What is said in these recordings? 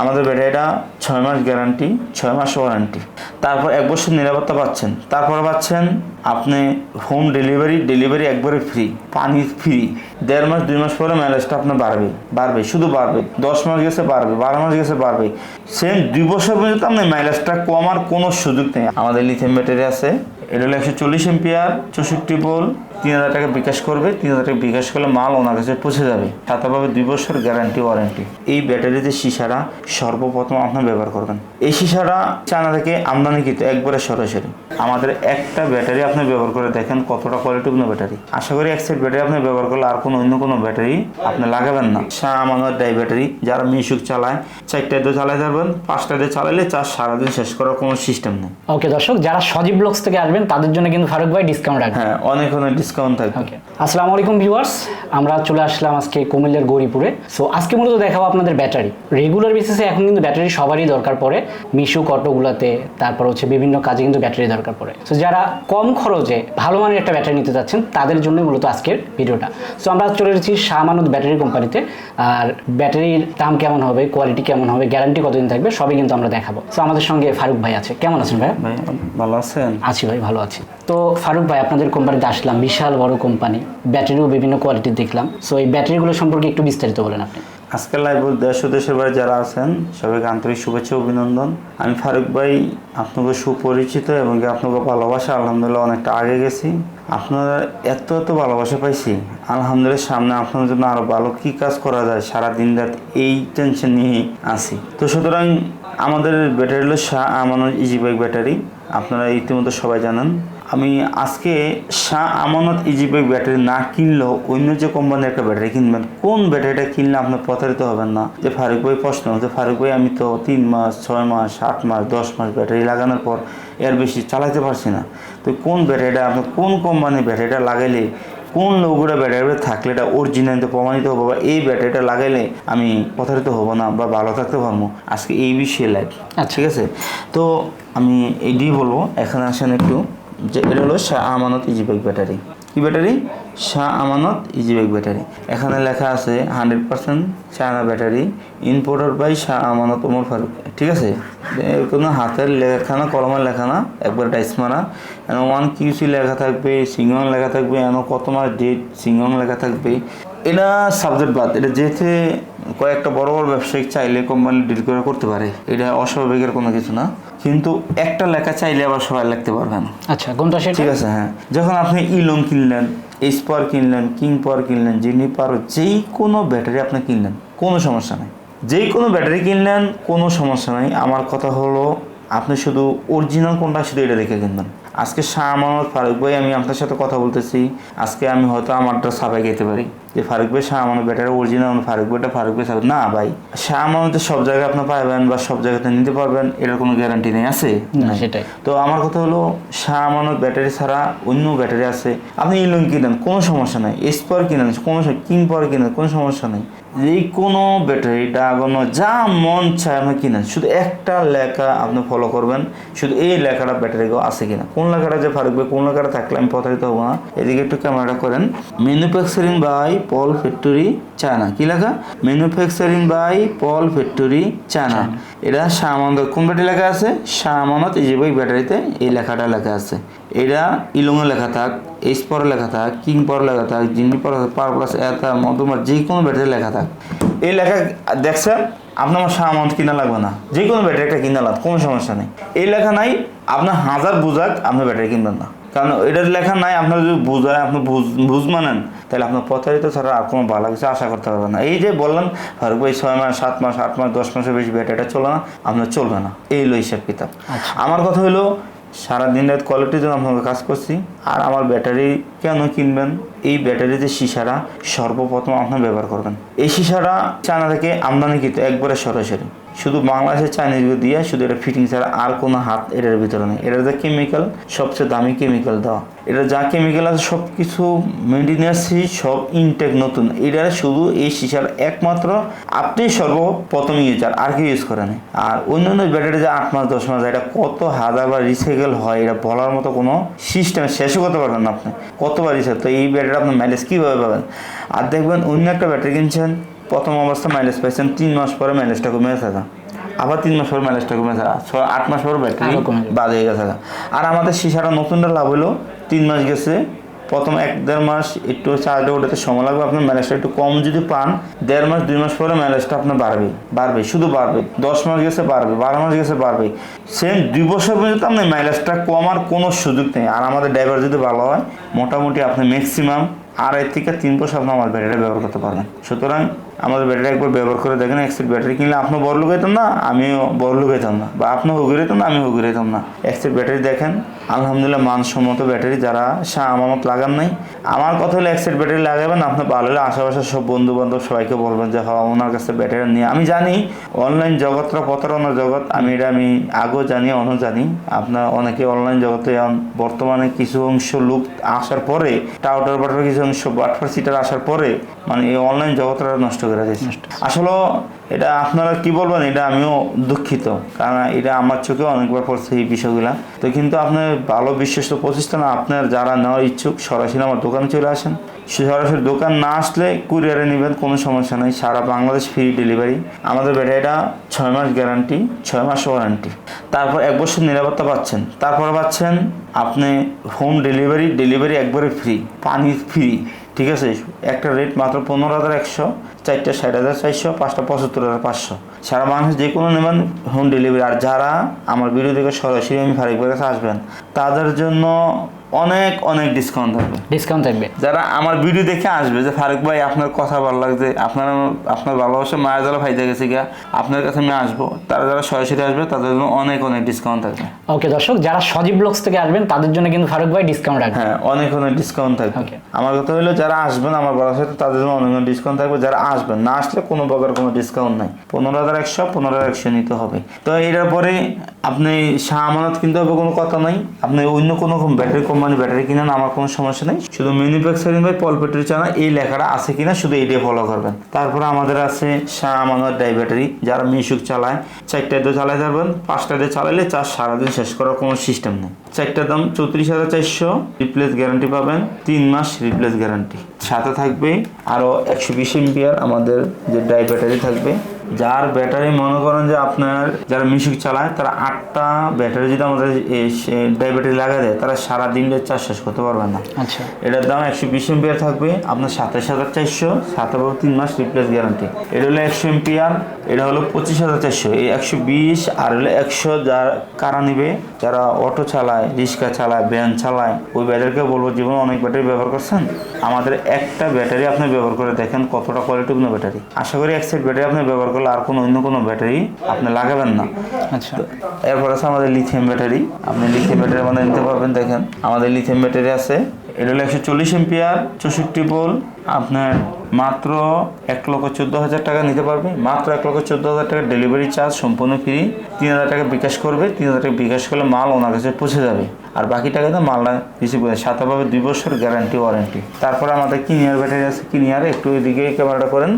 আমাদের ব্যাটারিটা ছয় মাস গ্যারান্টি ছয় মাস ওয়ারেন্টি তারপর এক বছর নিরাপত্তা পাচ্ছেন। তারপর পাচ্ছেন আপনি হোম ডেলিভারি ডেলিভারি একবারে ফ্রি পানি ফ্রি দেড় মাস, দুই মাস পরে ম্যালেজটা আপনার বাড়বে বাড়বে, শুধু বাড়বে। দশ মাস গেছে বাড়বে, বারো মাস গেছে বাড়বে। সেম দুই বছর পর্যন্ত আপনার মাইলেজটা কমার কোনো সুযোগ নেই। আমাদের লিথিয়াম ব্যাটারি আছে, এটা হলো একশো চল্লিশ এম্পিয়ার চৌষট্টি বল তিন হাজার টাকা বিকাশ করবে। তিন হাজার টাকা বিকাশ করলে মাল ওনার কাছে পৌঁছে যাবে। সাথে পাবে দুই বছর গ্যারান্টি ওয়ারেন্টি এই ব্যাটারিতে সিসারা সর্বপ্রথম আপনার ব্যবহার করবেন। এই সিসারা চায়না থেকে আমদানিকৃত একবারে সরাসরি। আমাদের একটা ব্যাটারি আপনি ব্যবহার করে দেখেন কতটা কোয়ালিটিপূর্ণ ব্যাটারি। আশা করি এক সেট ব্যাটারি আপনি ব্যবহার করলে আর কোনো অন্য কোনো ব্যাটারি আপনি লাগাবেন না। আমাদের ডাই ব্যাটারি যারা মিশুক চালায় চারটায় দিয়ে চালাতে পারবেন পাঁচটা দিয়ে চালালে চার্জ সারাদিন শেষ করার কোনো সিস্টেম নেই। ওকে দর্শক যারা সজীব ব্লগস থেকে আসবেন তাদের জন্য কিন্তু ফারুক ভাই ডিসকাউন্ট রাখবেন হ্যাঁ অনেক অনেক ডিসকাউন্ট থাকবে। আসসালামু আলাইকুম ভিউয়ার্স আমরা চলে আসলাম আজকে কুমিল্লার গৌরীপুরে। সো আজকে মূলত দেখাবো আপনাদের ব্যাটারি। রেগুলার বেসিসে এখন কিন্তু ব্যাটারি সবারই দরকার পড়ে। মিশু অটোগুলোতে তারপর হচ্ছে বিভিন্ন কাজে কিন্তু ব্যাটারি দরকার পড়ে। সো যারা কম খরচে ভালো মানের একটা ব্যাটারি নিতে চাচ্ছেন তাদের জন্য মূলত আজকের ভিডিওটা। সো আমরা চলে এসেছি শাহমানুদ ব্যাটারি কোম্পানিতে। আর ব্যাটারির দাম কেমন হবে কোয়ালিটি কেমন হবে গ্যারান্টি কতদিন থাকবে সবই কিন্তু আমরা দেখাবো। সো আমাদের সঙ্গে ফারুক ভাই আছে। কেমন আছেন ভাই ভাই ভালো আছেন? আছি ভাই ভালো আছি। তো ফারুক ভাই আপনাদের কোম্পানিতে আসলাম বিশাল বড় কোম্পানি। ব্যাটারিও বিভিন্ন কোয়ালিটির দেখলাম। সো এই ব্যাটারিগুলো সম্পর্কে একটু বিস্তারিত বলেন আপনি। আজকের লাইভ দেশ ও দেশের বাইরে যারা আছেন, সবাইকে আন্তরিক শুভেচ্ছা অভিনন্দন। আমি ফারুক ভাই, আপনাকে সুপরিচিত এবং আপনাকে ভালোবাসা, আলহামদুলিল্লাহ অনেকটা আগে গেছি। আপনারা এত এত ভালোবাসা পাইছি। আলহামদুলিল্লাহ সামনে আপনার জন্য আরও ভালো কি কাজ করা যায় সারা দিন রাত এই টেনশন নিয়ে আসি তো সুতরাং আমাদের ব্যাটারি হলো Shah Amanat easy bike battery আপনারা ইতিমধ্যে সবাই জানেন। আমি আজকে শাহ আমানত ইজি ব্যাটারি না কিনলেও অন্য যে কোম্পানির একটা ব্যাটারি কিনবেন কোন ব্যাটারিটা কিনলে আপনার প্রতারিত হবেন না? যে ফারুক ভাই প্রশ্ন যে ফারুক ভাই আমি তো তিন মাস ছয় মাস আট মাস দশ মাস ব্যাটারি লাগানোর পর এর বেশি চালাতে পারছি না। তো কোন ব্যাটারিটা আপনি কোন কোম্পানির ব্যাটারিটা লাগাইলে কোন লোগোটা ব্যাটারিটা থাকলে এটা অরিজিনাল প্রমাণিত হব বা এই ব্যাটারিটা লাগাইলে আমি প্রতারিত হব না বা ভালো থাকতে পারব? আজকে এই বিষয়ে লাইভ আচ্ছা। ঠিক আছে? তো আমি এইটি বলব এখানে আসেন একটু। যে এটা হলো Shah Amanat easy bike battery কি battery Shah Amanat easy bike battery এখানে লেখা আছে hundred percent China battery importer by Shah Amanat Omar Faruk. ঠিক আছে? কোনো হাতের লেখা না, কলমের লেখা না, একবার টাইস মারা। এন ওয়ান কিউসি লেখা থাকবে সিংহং লেখা থাকবে, এন কত মাস ডেট সিংহং লেখা থাকবে। এটা সাবজেক্ট বাদ, এটা যেতে কয়েকটা বড় বড় ব্যবসায়িক চাইলে কোম্পানি ডিল করে করতে পারে। এটা অস্বাভাবিকের কোনো কিছু না। কিন্তু একটা লেখা চাইলে আবার সবাই লিখতে পারবেন আচ্ছা কোনটা সেটা? ঠিক আছে হ্যাঁ। যখন আপনি ইলং কিনলেন স্পার কিনলেন কিং পাওয়ার কিনলেন জিনি পাওয়ার যেই কোনো ব্যাটারি আপনি কিনলেন কোনো সমস্যা নাই। যেই কোনো ব্যাটারি কিনলেন কোনো সমস্যা নাই। আমার কথা হলো আপনি শুধু অরিজিনাল কোনটা শুধু এটা দেখে কিনবেন। আজকে শাহ আমানত ফারুক ভাই আমি আপনার সাথে কথা বলতেছি। আজকে আমি হয়তো আমারটা সাবাই খেতে পারি। যে ফারুক ভাই শাহ আমানত ব্যাটারি অরিজিনাল ফারুক ভাইটা ফারুক ভাই সাবাই না ভাই শাহ আমানতে সব জায়গায় আপনি পাবেন বা সব জায়গাতে নিতে পারবেন এটার কোনো গ্যারান্টি নেই আছে? না সেটাই। তো আমার কথা হলো শাহ আমানত ব্যাটারি ছাড়া অন্য ব্যাটারি আছে। আপনি ইলং কিনেন কোনো সমস্যা নেই। এসপার কিনেন কোনো কিং পাওয়ার কিনেন কোনো সমস্যা নেই। যে কোনো ব্যাটারি ডাগানো যা মন চায় আপনি কিনেন শুধু একটা লেখা আপনি ফলো করবেন শুধু এই লেখাটা ব্যাটারিও আছে কিনা। কোন লেখাটা যে ফারুকবে কোন লেখাটা থাকলে আমি প্রতারিত হব না। এদিকে একটু ক্যামেরাটা করেন। Manufacturing by Paul factory China কি লেখা? Manufacturing by Paul factory China এটা শাহ আমানত কোন ব্যাটারি লেখা আছে? শাহ আমানত ইজিবাই ব্যাটারিতে এই লেখাটা লেখা আছে। এটা ইলংয়ে লেখা থাক এইচ পর লেখা থাক কিং পর লেখা থাক জিনি পর পার প্লাস এতা মধুমার যে কোনো ব্যাটারি লেখা থাক। এই লেখা দেখছেন? আপনার আমার আমানত কিনা লাগবে না। যে কোনো ব্যাটারি একটা কিনা লাগবে কোনো সমস্যা নেই। এই লেখা নাই আপনার হাজার বুঝাক আপনি ব্যাটারি কিনবেন না। কারণ এটার লেখা নাই আপনার যদি বুঝায় আপনি বুঝ মানেন তাহলে আপনার প্রতারিত ছাড়া আর কোনো ভালো কিছু আশা করতে পারবেন না। এই যে বললেন ফারুক ভাই ছয় মাস সাত মাস আট মাস দশ মাসের বেশি ব্যাটারিটা চলে না আপনার চলবে না। এই হলো হিসাব কিতাব। আমার কথা হলো সারা দিন রাত কোয়ালিটির জন্য আপনাকে কাজ করছি। আর আমার ব্যাটারি কেন কিনবেন? এই ব্যাটারিতে সিসারা সর্বপ্রথম আপনার ব্যবহার করবেন। এই সিসারা চায়না থেকে আমদানি আমদানিকৃত, একবারে সরাসরি। শুধু বাংলাদেশের চাইনিজ দিয়ে শুধু এটা ফিটিং ছাড়া আর কোনো হাত এটার ভিতরে নেই। এটার যে কেমিক্যাল সবচেয়ে দামি কেমিক্যাল দেওয়া। এটা যা কেমিক্যাল আছে সব কিছু মেডিনেসি সব ইনটেক নতুন। এটা শুধু এই সিসার একমাত্র আপনি সর্বপ্রথম ইউজার আর কেউ ইউজ করে নেই। আর অন্য অন্য ব্যাটারি যে আট মাস, দশ মাস, এটা কত হাজার বার রিসাইকেল হয়, এটা বলার মতো কোনো সিস্টেম শেষও করতে পারবেন না আপনি। কতবার রিসাইকেল তো এই ব্যাটারি আপনার মাইলেজ কীভাবে পাবেন? আর দেখবেন অন্য একটা ব্যাটারি কিনছেন প্রথম অবস্থা মাইলেজ পাইছেন তিন মাস পরে মাইলেজটা কমে থাকা আবার তিন মাস পর মাইলেজটা কমে ছয় আট মাস পর ব্যাটারি। বাদ হয়ে গেছে আর আমাদের সিসাটা নতুনটা লাভ হলো তিন মাস গেছে প্রথম এক দেড় মাস একটু চার্জে ওঠাতে সময় লাগবে আপনার ম্যানেজটা একটু কম যদি পান দেড় মাস দুই মাস পরে ম্যানেজটা আপনার বাড়বে বাড়বে শুধু বাড়বে দশ মাস গেছে বাড়বে বারো মাস গেছে বাড়বে। সেম দুই বছর পর্যন্ত আপনার মাইলেজটা কমার কোনো সুযোগ নেই। আর আমাদের ড্রাইভার যদি ভালো হয় মোটামুটি আপনি ম্যাক্সিমাম আড়াই থেকে তিন বছর আপনি আমার ব্যাটারিটা ব্যবহার করতে পারবেন। সুতরাং আমাদের ব্যাটারি একবার ব্যবহার করে দেখেন এক্সেল ব্যাটারি কিনলে আপনি বড় লোক হইতাম না, আমিও বড় লোক হইতাম না। বা আপনি হুগুর হইতাম না আমি হুগুর হইতাম না। এক্সেল ব্যাটারি দেখেন, আলহামদুলিল্লাহ মানসম্মত ব্যাটারি যারা শাহ আমানত লাগান নাই। আমার কথা হলো এক্সেল ব্যাটারি লাগাবেন আপনি ভালো হলে আশেপাশের সব বন্ধু বান্ধব সবাইকে বলবেন যে হ্যাঁ ওনার কাছে ব্যাটারি নিয়ে। আমি জানি অনলাইন জগৎটা প্রতারণার জগৎ, আমি এটা আমি আগেও জানি অন্য জানি। আপনার অনেকে অনলাইন জগতে বর্তমানে কিছু অংশ লোক আসার পরে টাউটার বাটার কিছু অংশ বাটফার সিটার আসার পরে মানে এই অনলাইন জগৎটা নষ্ট করে দিয়েছে। আসলে এটা আপনারা কি বলবেন এটা আমিও দুঃখিত। কারণ এটা আমার চোখে অনেকবার পড়ছে এই বিষয়গুলো। তো কিন্তু আপনার ভালো বিশ্বস্ত প্রতিষ্ঠান আপনার যারা নেওয়ার ইচ্ছুক সরাসরি আমার দোকানে চলে আসেন। সরাসরি দোকান না আসলে কুরিয়ারে নেবেন কোনো সমস্যা নেই। সারা বাংলাদেশ ফ্রি ডেলিভারি আমাদের ব্যাটারিটা ছয় মাস গ্যারান্টি ছয় মাস ওয়ারেন্টি তারপর এক বছর নিরাপত্তা পাচ্ছেন। তারপর পাচ্ছেন আপনি হোম ডেলিভারি ডেলিভারি একবারে ফ্রি পানি ফ্রি ঠিক আছে, একটা রেট মাত্র পনেরো হাজার একশো, চারটা ষাট হাজার চারশো, পাঁচটা পঁচাত্তর হাজার পাঁচশো। সারা মানুষ যে কোনো নেবেন হোম ডেলিভারি আর যারা আমার ভিডিও থেকে সরাসরি আমি ফারিকবার কাছে আসবেন, তাদের জন্য অনেক অনেক ডিসকাউন্ট থাকবে। ডিসকাউন্ট থাকবে। যারা আমার ভিডিও দেখে আসবে যে ফারুক ভাই আপনার কথা ভালো লাগছে আপনার আপনার ভালোবাসা মায়ের দ্বারা ফাইদা গেছে গিয়া আপনার কাছে আমি আসব। তারা যারা সরাসরি আসবে তাদের জন্য অনেক অনেক ডিসকাউন্ট থাকবে। ওকে দর্শক যারা সজীব ব্লগস থেকে আসবেন তাদের জন্য কিন্তু ফারুক ভাই ডিসকাউন্ট রাখবে হ্যাঁ অনেক অনেক ডিসকাউন্ট থাকবে. আমার কথা হলো যারা আসবেন আমার সাথে তাদের জন্য অনেক অনেক ডিসকাউন্ট থাকবে। যারা আসবেন না আসলে কোনো প্রকার কোনো ডিসকাউন্ট নাই। পনেরো হাজার একশো পনেরো হাজার একশো নিতে হবে। তো এটার পরে আপনি শাহ আমানত কিনতে হবে কোনো কথা নাই। আপনি অন্য কোনো ব্যাটারি কোম্পানি ব্যাটারি কিনেন, আমার কোনো সমস্যা নেই। শুধু manufacturing by Paul battery China, এই লেখাটা আছে কিনা শুধু এইটাই ফলো করবেন। তারপরে আমাদের আছে শাহ আমানত ডাই ব্যাটারি যারা মিশুক চালায়, চারটা দিয়ে চালাতে পারবেন পাঁচটা দিয়ে চালাইলে চার সারাদিন শেষ করার কোনো সিস্টেম নেই। চারটার দাম চৌত্রিশ হাজার চারশো রিপ্লেস গ্যারান্টি পাবেন, তিন মাস রিপ্লেস গ্যারান্টি সাথে থাকবে আরও একশো বিশ এমপিআর আমাদের যে ডাই ব্যাটারি থাকবে। যার ব্যাটারি মনে করেন যে আপনার যারা মিশুক চালায় তারা আটটা ব্যাটারি যদি আমাদের ব্যাটারি লাগা দেয় তারা সারা দিন চার্জ শেষ করতে পারবে না। আচ্ছা। এটার দাম একশো বিশ এমপিআর থাকবে আপনার সাতাশ হাজার চারশো সাত তিন মাস রিপ্লেস গ্যারান্টি এটা হলো একশো এমপিআর এটা হলো পঁচিশ হাজার চারশো। এই একশো বিশ আর হলো একশো যার কারা নিবে যারা অটো চালায় রিক্সা চালায় ভ্যান চালায় ওই ব্যাটারিকে বলব জীবনে অনেক ব্যাটারি ব্যবহার করছেন। আমাদের একটা ব্যাটারি আপনি ব্যবহার করে দেখেন কতটা কোয়ালিটিপূর্ণ ব্যাটারি। আশা করি এক সেট ব্যাটারি আপনি ব্যবহার করলে আর কোনো অন্য কোনো ব্যাটারি আপনি লাগাবেন না। আচ্ছা। এরপর আছে আমাদের লিথিয়াম ব্যাটারি আপনি লিথিয়াম ব্যাটারি মানে নিতে পারবেন দেখেন। আমাদের লিথিয়াম ব্যাটারি আছে। এটা হলো একশো চল্লিশ এমপিআর চৌষট্টি পোল আপনার মাত্র এক লক্ষ চোদ্দ হাজার টাকা নিতে পারবে। মাত্র এক লক্ষ চোদ্দ হাজার টাকা ডেলিভারি চার্জ সম্পূর্ণ ফ্রি তিন হাজার টাকা বিকাশ করবে। তিন হাজার টাকা বিকাশ করলে মাল ওনার কাছে পৌঁছে যাবে। আর বাকি টাকাতে মালটা রিসিভ করে সাথে পাবে দুই বছর গ্যারান্টি ওয়ারেন্টি তারপরে আমাদের কিনিয়ার ব্যাটারি আছে। কিনিয়ার একটু এদিকে ক্যামেরাটা করেন।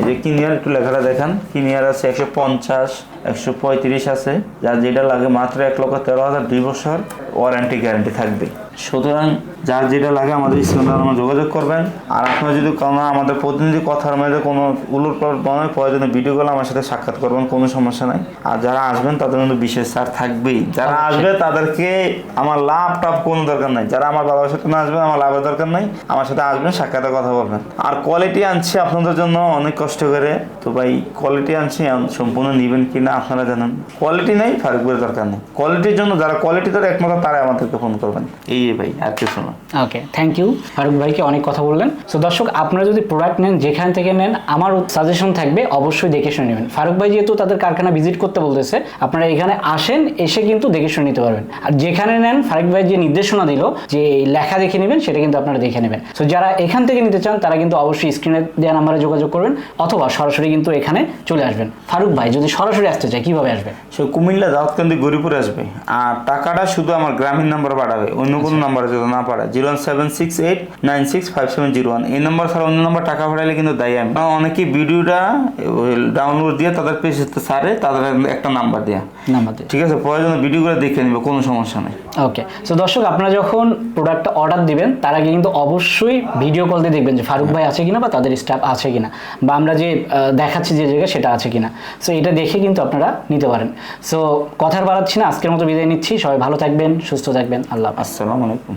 এই যে কিনিয়ার একটু লেখাটা দেখান। কিনিয়ার আছে একশো পঞ্চাশ, একশো পঁয়ত্রিশ আছে। যার যেটা লাগে মাত্র এক লক্ষ তেরো হাজার, দুই বছর ওয়ারেন্টি গ্যারান্টি থাকবে। সুতরাং যার যেটা লাগে আমাদের আমার যোগাযোগ করবেন। আর আপনার যদি কোনো আমাদের প্রতিনিধি কথার মধ্যে কোনো উলুর মনে প্রয়োজনে ভিডিও কলে আমার সাথে সাক্ষাৎ করবেন কোনো সমস্যা নাই। আর যারা আসবেন তাদের কিন্তু বিশেষ ছাড় থাকবেই। যারা আসবে তাদেরকে আমার লাভ টাভ কোনো দরকার নাই। যারা আমার বাবার সাথে না আসবেন আমার লাভের দরকার নাই। আমার সাথে আসবেন সাক্ষাতে কথা বলবেন। আর কোয়ালিটি আনছি আপনাদের জন্য অনেক কষ্ট করে। তো ভাই কোয়ালিটি আনছি আন- সম্পূর্ণ নেবেন কি না আপনারা জানেন। কোয়ালিটি নেই ফারুকের দরকার নেই। কোয়ালিটির জন্য যারা কোয়ালিটি ধরে একমাত্র তারা আমাদেরকে ফোন করবেন। এই ভাই আর কিছু না। ওকে থ্যাংক ইউ ফারুক ভাইকে অনেক কথা বললেন। তো দর্শক আপনারা যদি প্রোডাক্ট নেন যেখান থেকে নেন আমার সাজেশন থাকবে অবশ্যই দেখে শুনে নেবেন। ফারুক ভাই যেহেতু তাদের কারখানা ভিজিট করতে বলতেছে আপনারা এখানে আসেন এসে কিন্তু দেখে শুনে নিতে পারবেন। আর যেখানে নেন ফারুক ভাই যে নির্দেশনা দিল যে লেখা দেখে নেবেন সেটা কিন্তু আপনারা দেখে নেবেন। সো যারা এখান থেকে নিতে চান তারা কিন্তু অবশ্যই স্ক্রিনে দেওয়া নাম্বারে যোগাযোগ করবেন অথবা সরাসরি কিন্তু এখানে চলে আসবেন। ফারুক ভাই যদি সরাসরি আসতে চায় কীভাবে আসবে? সে কুমিল্লা দাউদকান্দি গরিপুরে আসবে। আর টাকাটা শুধু আমার গ্রামীণ নাম্বার পাঠাবে অন্য কোনো নাম্বারে যদি না পাঠায় zero seven six eight nine six five seven zero one এই নাম্বার ছাড়া অন্য নাম্বার টাকা পাঠাইলে কিন্তু দায়ী আমি। অনেকে ভিডিওটা ডাউনলোড দিয়ে তাদের পেজে সারে তাদের একটা নাম্বার দেয়া। নাম্বার দিয়ে। ঠিক আছে প্রয়োজনে ভিডিওগুলো দেখে নিবে কোনো সমস্যা নেই। ওকে সো দর্শক আপনারা যখন প্রোডাক্টটা অর্ডার দিবেন তার আগে কিন্তু অবশ্যই ভিডিও কল দিয়ে দেখবেন যে ফারুক ভাই আছে কিনা বা তাদের স্টাফ আছে কিনা বা আমরা যে দেখাচ্ছি যে জায়গায় সেটা আছে কিনা। সো এটা দেখে কিন্তু আপনারা নিতে পারেন। সো কথার বাড়াচ্ছি না আজকের মতো বিদায় নিচ্ছি। সবাই ভালো থাকবেন সুস্থ থাকবেন। আল্লাহ। আসসালামু আলাইকুম।